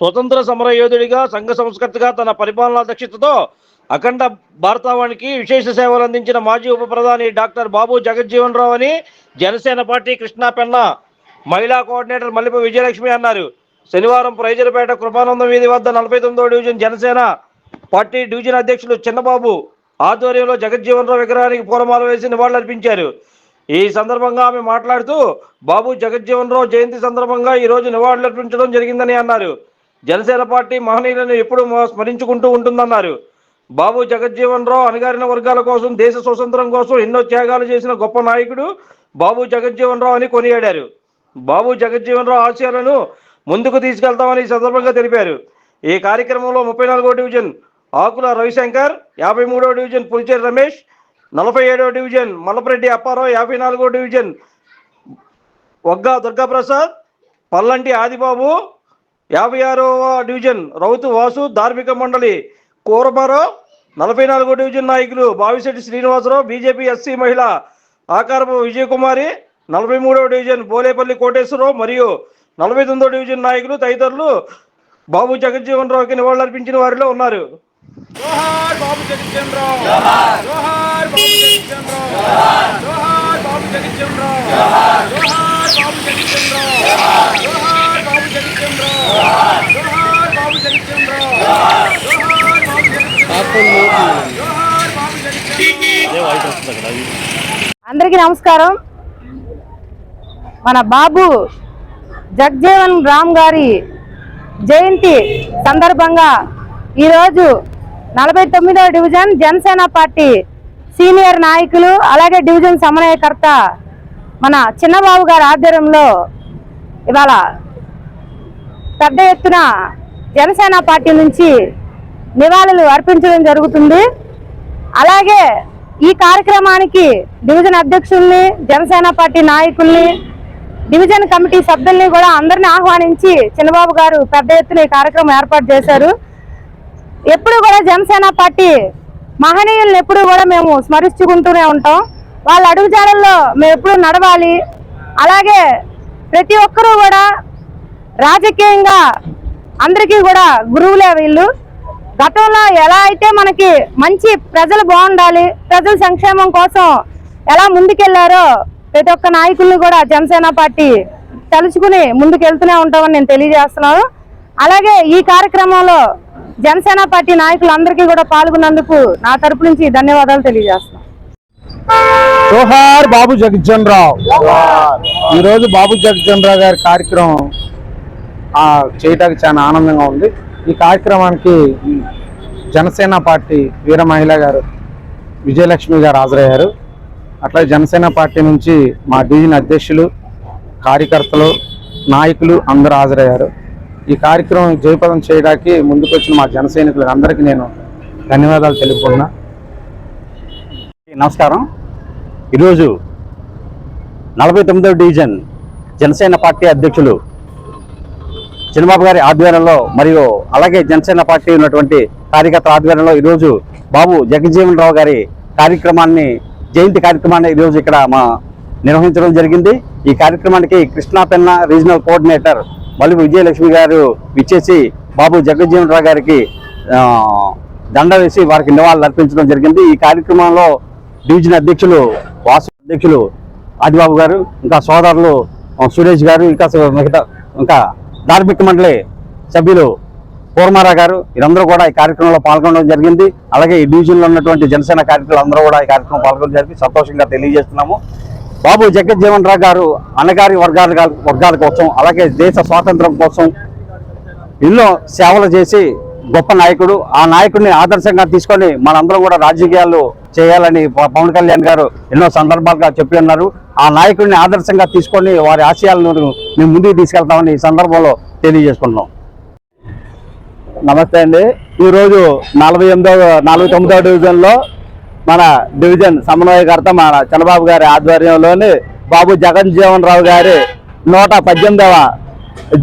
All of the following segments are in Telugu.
స్వతంత్ర సమర యోధుడిగా సంఘ సంస్కర్తగా తన పరిపాలనా దక్షతతో అఖండ భారతావానికి విశేష సేవలు అందించిన మాజీ ఉప ప్రధాని డాక్టర్ బాబు జగజ్జీవన్ రావు అని జనసేన పార్టీ కృష్ణా పెన్న మహిళా కోఆర్డినేటర్ మల్లిప విజయలక్ష్మి అన్నారు. శనివారం ప్రైజర్పేట కృపానందం వీధి వద్ద నలభై తొమ్మిదో డివిజన్ జనసేన పార్టీ డివిజన్ అధ్యక్షులు చిన్నబాబు ఆధ్వర్యంలో జగజ్జీవన్ రావు విగ్రహానికి పూలమాల వేసి నివాళులర్పించారు. ఈ సందర్భంగా ఆమె మాట్లాడుతూ బాబు జగజ్జీవన్ రావు జయంతి సందర్భంగా ఈరోజు నివాళులర్పించడం జరిగిందని అన్నారు. జనసేన పార్టీ మహనీయులను ఎప్పుడు స్మరించుకుంటూ ఉంటుందన్నారు. బాబు జగజ్జీవన్ రావు అణగారిన వర్గాల కోసం దేశ స్వతంత్రం కోసం ఎన్నో త్యాగాలు చేసిన గొప్ప నాయకుడు బాబు జగజ్జీవన్ రావు అని కొనియాడారు. బాబు జగజ్జీవన్ రావు ఆశయాలను ముందుకు తీసుకెళ్తామని ఈ సందర్భంగా తెలిపారు. ఈ కార్యక్రమంలో ముప్పై నాలుగో డివిజన్ ఆకుల రవిశంకర్ యాభై మూడో డివిజన్ పులిచేరి రమేష్ నలభై ఏడో డివిజన్ మల్లపరెడ్డి అప్పారావు యాభై నాలుగో డివిజన్ వగ్గా దుర్గాప్రసాద్ పల్లంటి ఆదిబాబు యాభై ఆరవ డివిజన్ రౌతు వాసు ధార్మిక మండలి కూరమారావు నలభై నాలుగో డివిజన్ నాయకులు బావిశెట్టి శ్రీనివాసరావు బీజేపీ ఎస్సీ మహిళ ఆకారపు విజయకుమారి నలభై మూడవ డివిజన్ బోలేపల్లి కోటేశ్వరరావు మరియు నలభై తొమ్మిదో డివిజన్ నాయకులు తదితరులు బాబు జగజ్జీవన్ రావుకి నివాళులర్పించిన వారిలో ఉన్నారు. బాబు రావు బాబు రావు బాబు రావు బాబు రావు జోహార్ బాబు జగజ్జన్ రావు జోహార్ బాబు జగజ్జన్ రావు జోహార్ బాబు జగజ్జన్ రావు జోహార్ బాబు జగజ్జన్ రావు అందరికీ నమస్కారం. మన బాబు జగ్జీవన్ రామ్ గారి జయంతి సందర్భంగా ఈరోజు నలభై తొమ్మిదవ డివిజన్ జనసేన పార్టీ సీనియర్ నాయకులు అలాగే డివిజన్ సమన్వయకర్త మన చిన్నబాబు గారి ఆధ్వర్యంలో ఇవాళ పెద్ద ఎత్తున జనసేన పార్టీ నుంచి నివాళులు అర్పించడం జరుగుతుంది. అలాగే ఈ కార్యక్రమానికి డివిజన్ అధ్యక్షుల్ని జనసేన పార్టీ నాయకుల్ని డివిజన్ కమిటీ సభ్యుల్ని కూడా అందరిని ఆహ్వానించి చిన్నబాబు గారు పెద్ద ఎత్తున ఈ కార్యక్రమం ఏర్పాటు చేశారు. ఎప్పుడు కూడా జనసేన పార్టీ మహనీయులను ఎప్పుడు కూడా మేము స్మరించుకుంటూనే ఉంటాం. వాళ్ళ అడుగుజాడల్లో మేము ఎప్పుడు నడవాలి. అలాగే ప్రతి ఒక్కరూ కూడా రాజకీయంగా అందరికీ కూడా గురువులే వీళ్ళు. గతంలో ఎలా అయితే మనకి మంచి ప్రజలు బాగుండాలి ప్రజల సంక్షేమం కోసం ఎలా ముందుకెళ్ళారో ప్రతి ఒక్క నాయకుల్ని కూడా జనసేన పార్టీ తలుచుకుని ముందుకెళ్తూనే ఉంటామని నేను తెలియజేస్తున్నాను. అలాగే ఈ కార్యక్రమంలో జనసేన పార్టీ నాయకులందరికీ కూడా పాల్గొన్నందుకు నా తరపు నుంచి ధన్యవాదాలు తెలియజేస్తున్నాను. జోహార్ బాబు జగజ్జన్ రావు ఈరోజు బాబు జగజ్జన్ రావు గారి కార్యక్రమం చేయటానికి చాలా ఆనందంగా ఉంది. ఈ కార్యక్రమానికి జనసేన పార్టీ వీర మహిళ గారు విజయలక్ష్మి గారు హాజరయ్యారు. అట్లా జనసేన పార్టీ నుంచి మా డివిజన్ అధ్యక్షులు కార్యకర్తలు నాయకులు అందరూ హాజరయ్యారు. ఈ కార్యక్రమం జయప్రదం చేయడానికి ముందుకొచ్చిన మా జన అందరికీ నేను ధన్యవాదాలు తెలుపుకున్నా నమస్కారం. ఈరోజు నలభై తొమ్మిదవ డివిజన్ జనసేన పార్టీ అధ్యక్షులు చిన్నబాబు గారి ఆధ్వర్యంలో మరియు అలాగే జనసేన పార్టీ ఉన్నటువంటి కార్యకర్తల ఆధ్వర్యంలో ఈరోజు బాబు జగజ్జీవన్ రావు గారి కార్యక్రమాన్ని జయంతి కార్యక్రమాన్ని ఈరోజు ఇక్కడ మా నిర్వహించడం జరిగింది. ఈ కార్యక్రమానికి కృష్ణా పెన్న రీజనల్ కోఆర్డినేటర్ మల్లి విజయలక్ష్మి గారు విచ్చేసి బాబు జగజ్జీవన్ రావు గారికి దండ వేసి వారికి నివాళులు అర్పించడం జరిగింది. ఈ కార్యక్రమంలో డివిజన్ అధ్యక్షులు వాసు అధ్యక్షులు ఆదిబాబు గారు ఇంకా సోదరులు సురేష్ గారు ఇంకా మిగతా ఇంకా ధార్మిక మండలి సభ్యులు పూర్మారా గారు వీరందరూ కూడా ఈ కార్యక్రమంలో పాల్గొనడం జరిగింది. అలాగే ఈ డివిజన్లో ఉన్నటువంటి జనసేన కార్యకర్తలు అందరూ కూడా ఈ కార్యక్రమం పాల్గొనడం జరిగింది. సంతోషంగా తెలియజేస్తున్నాము. బాబు జగజ్జీవన్ రావు గారు అన్నగారి వర్గాల వర్గాల కోసం అలాగే దేశ స్వాతంత్రం కోసం ఎన్నో సేవలు చేసి గొప్ప నాయకుడు. ఆ నాయకుడిని ఆదర్శంగా తీసుకొని మనందరం కూడా రాజకీయాలు చేయాలని పవన్ కళ్యాణ్ గారు ఎన్నో సందర్భాలుగా చెప్పి ఉన్నారు. ఆ నాయకుడిని ఆదర్శంగా తీసుకొని వారి ఆశయాలను మేము ముందుకు తీసుకెళ్తామని ఈ సందర్భంలో తెలియజేసుకుంటున్నాం. నమస్తే అండి. ఈరోజు నలభై ఎనిమిదో నలభై తొమ్మిదో డివిజన్లో మన డివిజన్ సమన్వయకర్త మన చంద్రబాబు గారి ఆధ్వర్యంలోని బాబు జగన్జీవన్ రావు గారి నూట పద్దెనిమిదవ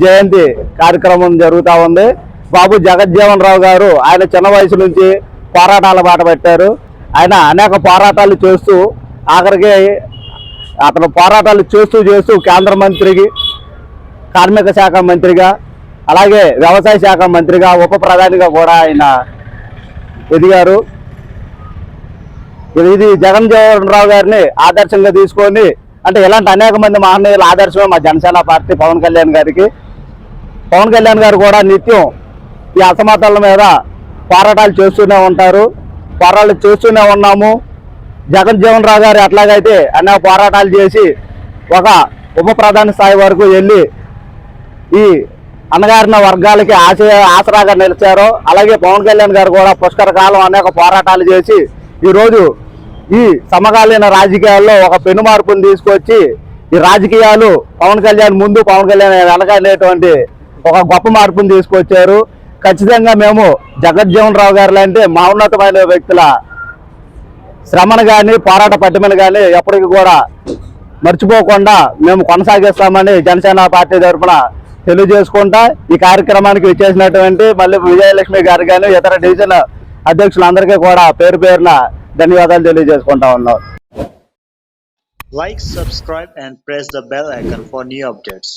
జయంతి కార్యక్రమం జరుగుతూ ఉంది. బాబు జగజ్జీవన్ రావు గారు ఆయన చిన్న వయసు నుంచి పోరాటాల బాట పెట్టారు. ఆయన అనేక పోరాటాలు చేస్తూ ఆఖరికి అతను పోరాటాలు చేస్తూ చేస్తూ కేంద్ర మంత్రికి కార్మిక శాఖ మంత్రిగా అలాగే వ్యవసాయ శాఖ మంత్రిగా ఉప ప్రధానిగా కూడా ఆయన ఎదిగారు. ఇది జగన్ జగన్ రావు గారిని ఆదర్శంగా తీసుకొని అంటే ఇలాంటి అనేక మంది మహనీయుల ఆదర్శమే మా జనసేన పార్టీ పవన్ కళ్యాణ్ గారికి. పవన్ కళ్యాణ్ గారు కూడా నిత్యం ఈ అసమతల మీద పోరాటాలు చేస్తూనే ఉంటారు. పోరాటాలు చేస్తూనే ఉన్నాము. జగన్ జీవన్ రావు గారు ఎట్లాగైతే అనేక పోరాటాలు చేసి ఒక ఉప ప్రధాన స్థాయి వరకు వెళ్ళి ఈ అన్నగారిన వర్గాలకి ఆశ ఆసరాగా నిలిచారు అలాగే పవన్ కళ్యాణ్ గారు కూడా పుష్కర కాలం అనేక పోరాటాలు చేసి ఈరోజు ఈ సమకాలీన రాజకీయాల్లో ఒక పెను మార్పును తీసుకొచ్చి ఈ రాజకీయాలు పవన్ కళ్యాణ్ ముందు పవన్ కళ్యాణ్ వెనక అనేటువంటి ఒక గొప్ప మార్పును తీసుకొచ్చారు. ఖచ్చితంగా మేము జగజ్జీవన్ రావు గారు లాంటి ఉన్నతమైన వ్యక్తుల శ్రమను కానీ పోరాట పట్టిమను కానీ ఎప్పటికీ కూడా మర్చిపోకుండా మేము కొనసాగిస్తామని జనసేన పార్టీ తరఫున తెలియజేసుకుంటా ఈ కార్యక్రమానికి విచ్చేసినటువంటి మళ్ళీ విజయలక్ష్మి గారు కానీ ఇతర డివిజన్ అధ్యక్షులందరికీ కూడా పేరు పేరున ధన్యవాదాలు తెలియజేసుకుంటా ఉన్నాం. Like subscribe and press the bell icon for new updates